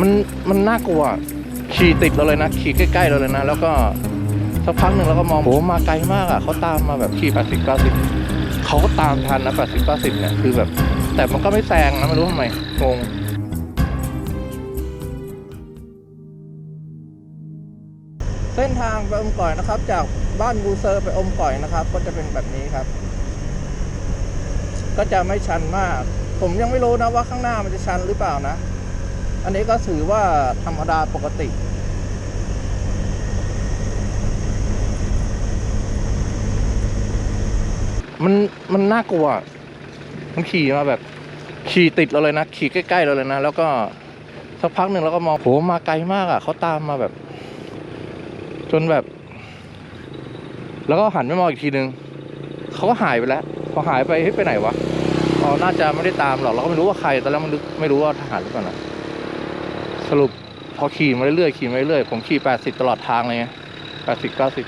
มันมันน่ากลัวขี่ติดเราเลยนะขี่ใกล้ๆเราเลยนะ แล้วก็สักพักหนึ่งเราก็มองโหมาไกลมากอะเขาตามมาแบบขี่80 90เขาก็ตามทันนะ80 90เนี่ยคือแบบ แต่มันก็ไม่แซงนะไม่รู้ทำไมงงเส้นทางไปอมก่อยนะครับ จากบ้านบูเซอร์ไปอมก่อยนะครับ ก็จะเป็นแบบนี้ครับ ก็จะไม่ชันมาก ผมยังไม่รู้นะว่าข้างหน้ามันจะชันหรือเปล่านะ อันนี้ก็ถือว่าธรรมดาปกติ มันมันน่ากลัว มันขี่มาแบบ ขี่ติดเราเลยนะ ขี่ใกล้ๆเราเลยนะ แล้วก็สักพักหนึ่งเราก็มองโหมาไกลมากอะเขาตามมาแบบ จนแบบ แล้วก็หันไปมองอีกทีนึงเขาก็หายไปแล้ว พอหายไปเฮ้ยไปไหนวะอ๋อน่าจะไม่ได้ตามหรอกเราก็ไม่รู้ว่าใครตอนแรกมันไม่รู้ว่าทหารหรือเปล่านะ รุปพอขี่มาเรื่อยๆขี่มาเรื่อยๆผมขี่แปดสิบตลอดทางเลยไงแปดสิบเก้าสิบ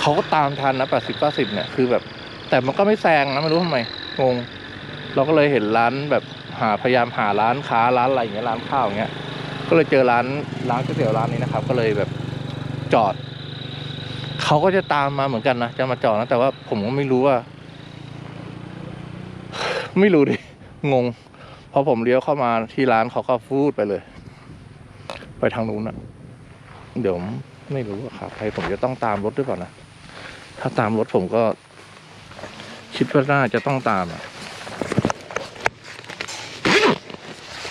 เขาก็ตามทันนะแปดสิบเก้าสิบเนี่ยคือแบบ แต่มันก็ไม่แซงนะไม่รู้ทำไมงง เราก็เลยเห็นร้านแบบหาพยายามหาร้านค้าร้านอะไรอย่างเงี้ยร้านข้าวอย่างเงี้ย ก็เลยเจอร้านร้านก๋วยเตี๋ยวร้านนี้นะครับ ก็เลยแบบจอดเขาก็จะตามมาเหมือนกันนะจะมาจอดนะแต่ว่าผมก็ไม่รู้ว่า ไม่รู้ดิงงพอผมเลี้ยวเข้ามาที่ร้านเขาก็ฟูดไปเลย ไปทางนู้นอะเดี๋ยวไม่รู้อะครับใครผมจะต้องตามรถหรือเปล่านะ ถ้าตามรถผมก็ คิดว่าน่าจะต้องตามอะ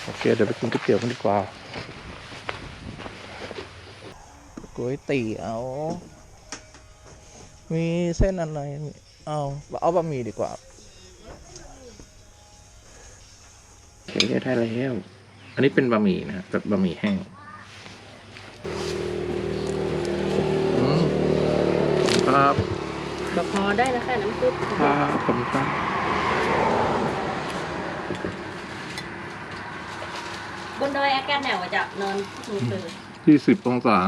โอเคเดี๋ยวไปกินก๋วยเตี๋ยวกันดีกว่าก๋วยเตี๋ยวมีเส้นอะไร เอาเอาบะหมี่ดีกว่าโอเคได้แล้ว อันนี้เป็นบะหมี่นะแบบบะหมี่แห้งอืม ครับบอกพอได้แล้วค่ะน้ำซุปครับผมครับบนดอยอากาศหนาวอะจะนอนสูงเลยที่สิบองศา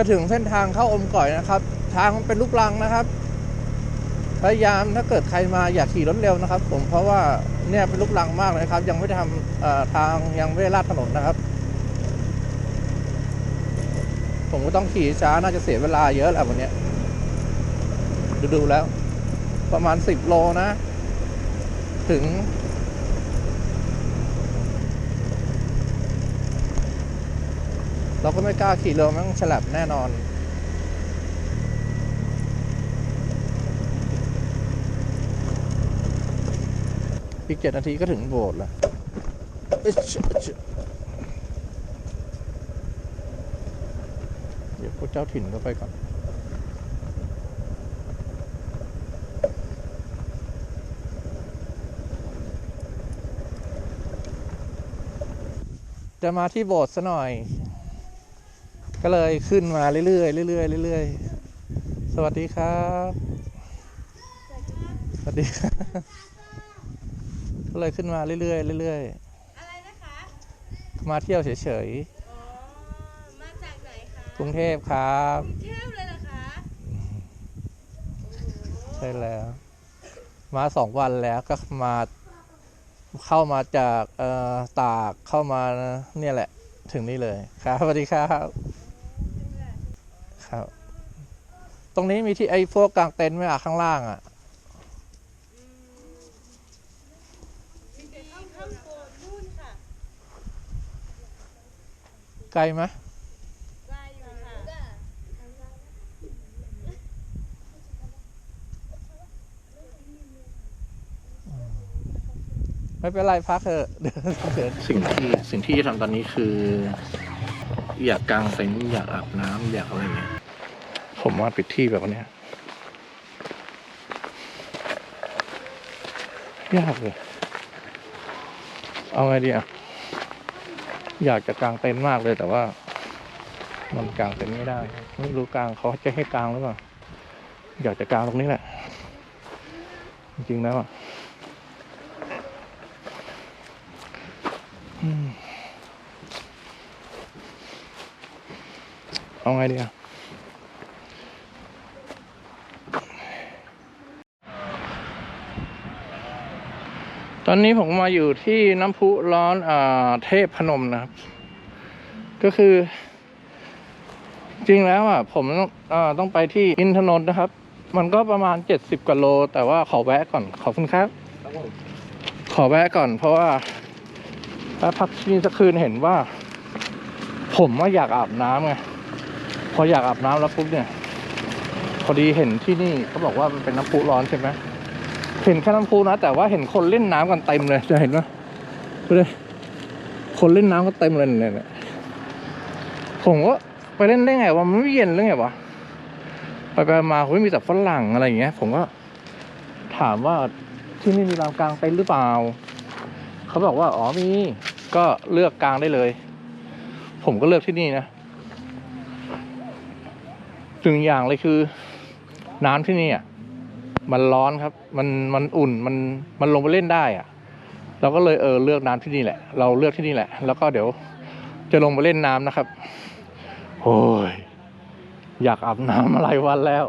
จะถึงเส้นทางเข้าอมก่อยนะครับ ทางมันเป็นลูกรังนะครับ พยายามถ้าเกิดใครมาอย่าขี่รถเร็วนะครับ ผมเพราะว่าเนี่ยเป็นลูกรังมากเลยครับ ยังไม่ได้ทำทางยังไม่ได้ลาดถนนนะครับ ผมก็ต้องขี่ช้าน่าจะเสียเวลาเยอะแหละวันนี้ดูดูๆแล้ว ประมาณสิบโลนะ ถึง เราก็ไม่กล้าขี่เร็วมั้งฉลับแน่นอน อีกเจ็ดนาทีก็ถึงโบสถ์แล้วเดี๋ยวพวกเจ้าถิ่นก็ไปก่อนจะมาที่โบสถ์ซะหน่อย ก็เลยขึ้นมาเรื่อยๆเรื่อยๆเรื่อยๆสวัสดีครับ สวัสดีครับก็เลยขึ้นมาเรื่อยๆเรื่อยอะไรนะคะๆมาเที่ยวเฉยอ๋อมาจากไหนคะๆกรุงเทพครับ กรุงเทพเลยเหรอคะใช่แล้ว มาสองวันแล้วก็มาเข้ามาจากเอ่อตากเข้ามาเนี่ยแหละ ถึงนี่เลยครับสวัสดีครับครับ ตรงนี้มีที่ไอ้พวกกางเต็นท์ไหมอะข้างล่างอะไกลไหมไม่เป็นไรพักเถอะสิ่งที่สิ่งที่จะทำตอนนี้คือ อยากกางเต็นท์อยากอาบน้ำอยากอะไรเงี้ย ผมว่าปิดที่แบบนี้ยากเลย เอาไงดีอะ อยากจะกางเต็นท์มากเลยแต่ว่า มันกางเต็นท์ไม่ได้ ไม่รู้กางเขาจะให้กางหรือเปล่า อยากจะกางตรงนี้แหละ จริงๆแล้วอะเอาไงดีอะ อนนี้ผมมาอยู่ที่น้ำพุร้อนอ่าเทพพนมนะครับ ก็คือ จริงแล้วอะ ผมต้องอ่าต้องไปที่อินทนนท์นะครับ มันก็ประมาณเจ็ดสิบกว่าโล แต่ว่าขอแวะก่อนขอบคุณครับ ขอแวะก่อน เพราะว่าถ้าพักที่นี่สักคืนเห็นว่า ผมว่าอยากอาบน้ำไงพออยากอาบน้ำแล้วปุ๊บเนี่ย พอดีเห็นที่นี่เขาบอกว่ามันเป็นน้ำพุร้อนใช่ไหม เห็นแค่น้ำพุนะ แต่ว่าเห็นคนเล่นน้ำกันเต็มเลยจะเห็นไหมดูดิคนเล่นน้ำกันเต็มเลยเนี่ยผมก็ไปเล่นได้ไงวะมันไม่เย็นหรือไงวะไปไปมาเฮ้ยมีแต่ฝรั่งอะไรอย่างเงี้ย ผมก็ถามว่าที่นี่มีลานกลางเต็นท์หรือเปล่า เขาบอกว่าอ๋อมี ก็เลือกกลางได้เลย ผมก็เลือกที่นี่นะถึงอย่างเลยคือ น้ำที่นี่อะ มันร้อนครับ มันมันอุ่นมันมันลงไปเล่นได้อะเราก็เลยเออเลือกน้ำที่นี่แหละ เราเลือกที่นี่แหละ แล้วก็เดี๋ยวจะลงไปเล่นน้ำนะครับโอ้ยอยากอาบน้ำอะไรวันแล้ว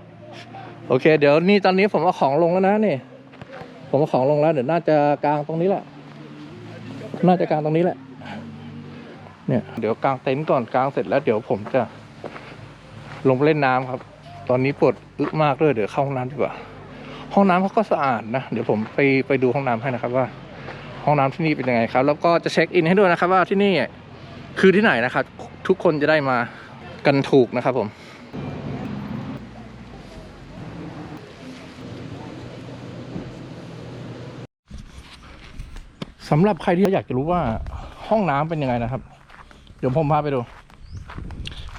โอเค เดี๋ยวนี่ตอนนี้ผมเอาของลงแล้วนะนี่ ผมเอาของลงแล้วเดี๋ยวน่าจะกางตรงนี้แหละ น่าจะกางตรงนี้แหละ เนี่ยเดี๋ยวกางเต็นท์ก่อนกางเสร็จแล้ว เดี๋ยวผมจะลงไปเล่นน้ำครับ ตอนนี้ปวดอึมากเลยเดี๋ยวเข้าห้องน้ำดีกว่า ห้องน้ำเขาก็สะอาดนะ เดี๋ยวผมไปไปดูห้องน้ำให้นะครับว่า ห้องน้ำที่นี่เป็นยังไงครับ แล้วก็จะเช็คอินให้ด้วยนะครับว่าที่นี่คือที่ไหนนะครับ ทุกคนจะได้มากันถูกนะครับผมสำหรับใครที่อยากจะรู้ว่าห้องน้ำเป็นยังไงนะครับ เดี๋ยวผมพาไปดู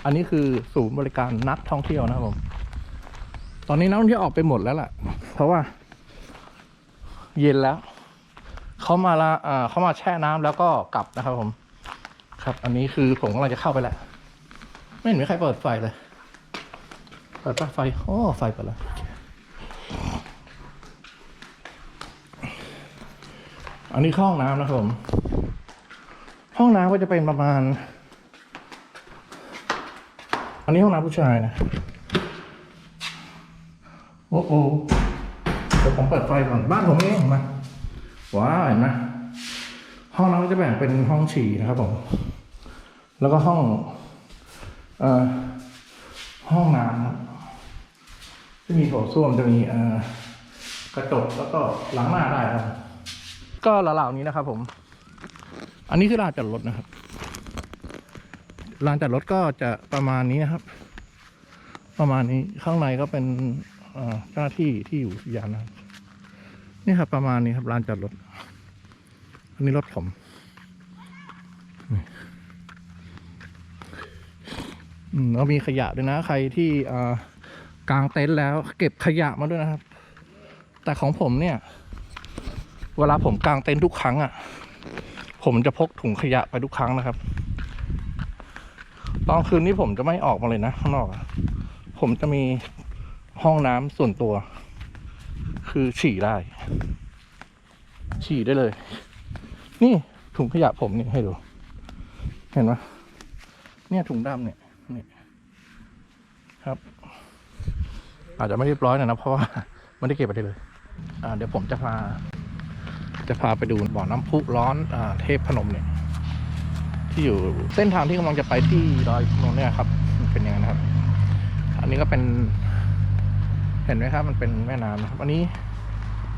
อันนี้คือศูนย์บริการนักท่องเที่ยวนะครับผม ตอนนี้นักท่องเที่ยวออกไปหมดแล้วล่ะ ราะว่า เย็นแล้ว เขามาละอ่าเขามาแช่น้ำแล้วก็กลับนะครับ ผม ครับ อันนี้คือผมกำลังจะเข้าไปแหล้วไม่เห็นมีใครเปิดไฟเลย เปิดปะไฟ โอ้ ไฟเปิดแล้วอันนี้ห้องน้ำนะครับผม ห้องน้ำก็จะเป็นประมาณ อันนี้ห้องน้ำผู้ชายนะ โอ้โหเดี๋ยวผมเปิดไฟก่อนบ้านผมเองเห็นไหมว้าวเห็นไหมห้องน้ำก็จะแบ่งเป็นห้องฉี่นะครับผม แล้วก็ห้อง เอ่อ ห้องน้ำครับจะมีโถส้วมจะมีเอ่อกระจกแล้วก็หล้างหน้าได้ครับ ก็เหล่าๆนี้นะครับผม อันนี้คือลานจอดรถนะครับลานจอดรถก็จะประมาณนี้นะครับ ประมาณนี้ข้างในก็เป็น เอ่อเจ้าหน้าที่ที่อยู่ยานนะครับนี่ครับประมาณนี้ครับลานจอดรถ อันนี้รถผมอืมแล้วมีขยะด้วยนะ ใครที่อ่อกางเต็นท์แล้ว เก็บขยะมาด้วยนะครับ แต่ของผมเนี่ย เวลาผมกางเต็นท์ทุกครั้งอะ ผมจะพกถุงขยะไปทุกครั้งนะครับ ตอนคืนนี้ผมจะไม่ออกมาเลยนะข้างนอกอผมจะมี ห้องน้ำส่วนตัว คือฉี่ได้ ฉี่ได้เลย นี่ถุงขยะผมนี่ให้ดู เห็นไหมเนี่ยถุงดำเนี่ยนี่ครับ อาจจะไม่เรียบร้อยหน่อยนะเพราะว่าไม่ได้เก็บไปได้เลย อ่า เดี๋ยวผมจะพา จะพาไปดูบ่อน้ำพุร้อนอ่าเทพพนมเนี่ยที่อยู่เส้นทางที่กำลังจะไปที่ดอยพนมเนี่ยครับ เป็นยังไงนะครับ อันนี้ก็เป็น ห็นไหมครับมันเป็นแม่น้ำนะครับ อันนี้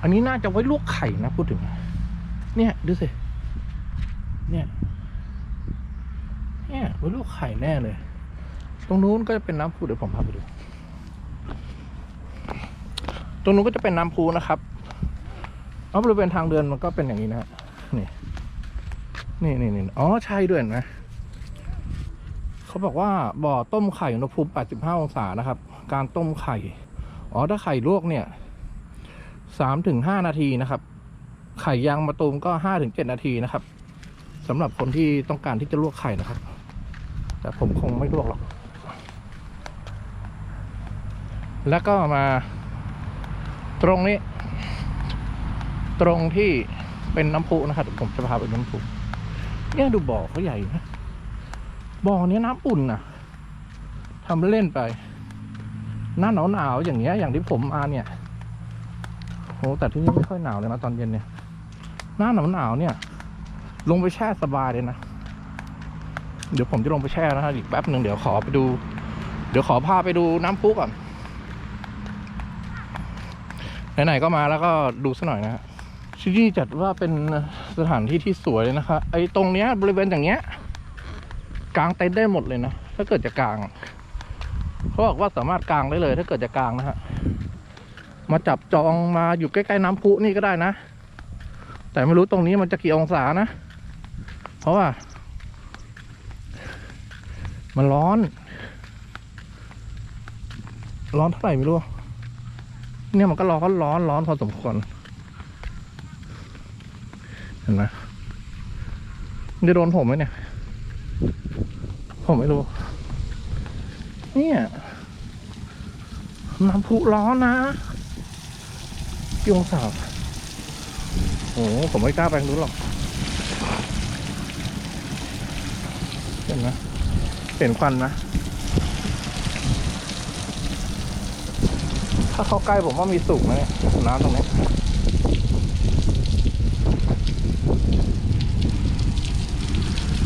อันนี้น่าจะไว้ลวกไข่นะพูดถึง เนี่ยดูสิ เนี่ยเนี่ยไว้ลวกไข่แน่เลย ตรงนู้นก็จะเป็นน้ำพุเดี๋ยวผมพาไปดู ตรงนู้นก็จะเป็นน้ำพุนะครับแล้วบริเวณทางเดินมันก็เป็นอย่างนี้นะฮะนี่นี่นี่นี่อ๋อใช่ด้วยนไหมเขาบอกว่าบ่อต้มไข่อุณหภูมิ 85 องศานะครับ การต้มไข่ อ๋อถ้าไข่ลวกเนี่ย3ถึง5นาทีนะครับ ไข่ยางมะตูมก็5ถึง7นาทีนะครับสำหรับคนที่ต้องการที่จะลวกไข่นะครับ แต่ผมคงไม่ลวกหรอก แล้วก็มาตรงนี้ ตรงที่เป็นน้ำพุนะครับ ผมจะพาไปน้ำพุเนี่ยดูบ่อเขาใหญ่นะบ่อเนี้ยน้ำอุ่นนะทำเล่นไป หน้าหนาวหนาวอย่างเงี้ยอย่างที่ผมมาเนี่ยโหแต่ที่นี่ไม่ค่อยหนาวเลยนะตอนเย็นเนี่ย หน้าหนาวหนาวเนี่ย ลงไปแช่สบายเลยนะเดี๋ยวผมจะลงไปแช่นะฮะอีกแป๊บหนึ่งเดี๋ยวขอไปดู เดี๋ยวขอพาไปดูน้ำพุก่อนไหนๆก็มาแล้วก็ดูสักหน่อยนะฮะที่นี่จัดว่าเป็นสถานที่ที่สวยเลยนะคะไอ้ตรงเนี้ยบริเวณอย่างเงี้ยกางเต็นท์ได้หมดเลยนะถ้าเกิดจะกาง เขาบอกว่าสามารถกางได้เลย ถ้าเกิดจะกางนะฮะ มาจับจองมาอยู่ใกล้ๆน้ำพุนี่ก็ได้นะ แต่ไม่รู้ตรงนี้มันจะกี่องศานะ เพราะว่า มันร้อน ร้อนเท่าไหร่ไม่รู้ เนี่ยมันก็ร้อนร้อนร้อนพอสมควร เห็นไหมจะโดนผมไหมเนี่ย ผมไม่รู้ เนี่ยน้ำพุร้อนนะกี่องศาโอ้โหผมไม่กล้าไปรู้นหรอกเห็นไหมเห็นควันนะ ถ้าเข้าใกล้ผมว่ามีสุกนะเนี่ยน้ำตรงนี้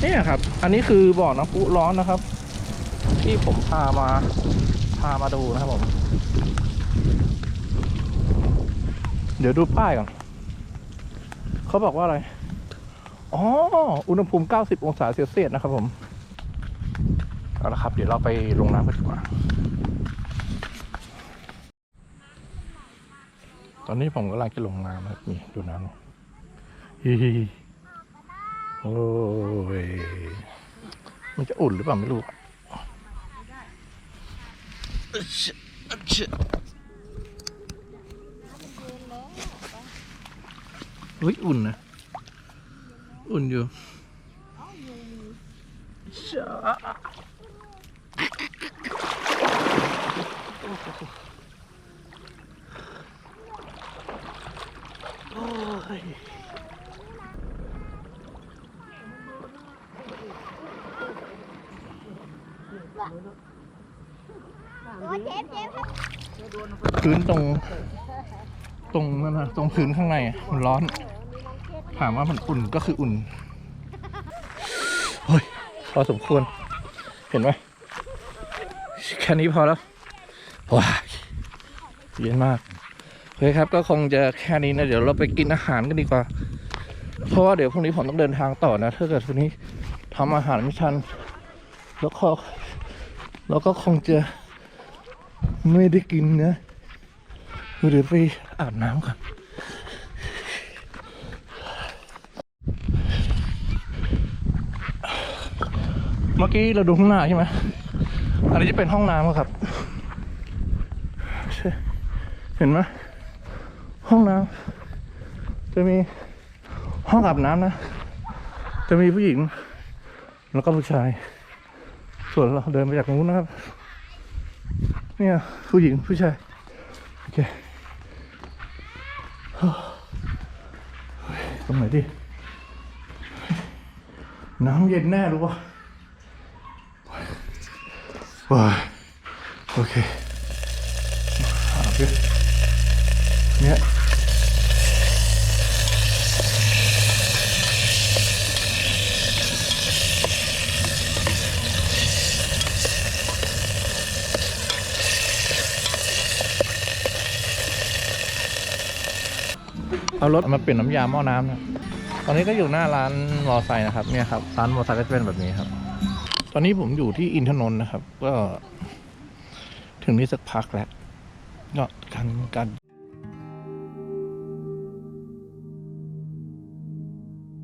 เนี่ยครับ อันนี้คือบ่อน้ำพุร้อนนะครับ ที่ผมพามาพามาดูนะครับผม เดี๋ยวดูป้ายก่อนเขาบอกว่าอะไร อ๋อ อุณหภูมิ 90 องศาเซลเซียสนะครับผม เอาละครับ เดี๋ยวเราไปลงน้ำกันดีกว่า ตอนนี้ผมกำลังจะลงน้ำครับนี่ดูน้ำฮิฮิโอ้ยมันจะอุ่นหรือเปล่าไม่รู้ อะอึ๊ชอึ๊ชเฮ้ยอุ่นนะ อุ่นอยู่ช้าโอ้ย พื้นตรงตรงนั่นนะตรงพื้นข้างในมันร้อน ถามว่ามันอุ่นก็คืออุ่นเฮ้ยพอสมควร เห็นไหมแค่นี้พอแล้วว้าเย็นมากโอเคครับก็คงจะแค่นี้นะเดี๋ยวเราไปกินอาหารกันดีกว่า เพราะว่าเดี๋ยวพรุ่งนี้ผมต้องเดินทางต่อนะถ้าเกิดพรุ่งนี้ทำอาหารไม่ทัน แล้วก็แล้วก็คงจะ ไม่ได้กินนะเดี๋ยวไปอาบน้ำก่อนเมื่อกี้เราดูข้างหน้าใช่ไหมอันนี้จะเป็นห้องน้ำครับ เห็นไหมห้องน้ำจะมีห้องอาบน้ำนะ จะมีผู้หญิง แล้วก็ผู้ชาย ส่วนเราเดินไปจากตรงนู้นนะครับ เนี่ยผู้หญิงผู้ชาย โอเคตรงไหนดิ น้ำเย็นแน่รู้ป่ะว้ายโอเคอาบเนี่ย เอารถมาเปลี่ยนน้ำยาหม้อน้ำนะตอนนี้ก็อยู่หน้าร้านมอไซค์นะครับเนี่ยครับร้านมอไซค์ก็จะเป็นแบบนี้ครับ ตอนนี้ผมอยู่ที่อินทนนท์นะครับ ก็ ถึงนี่สักพักแล้วก็การการ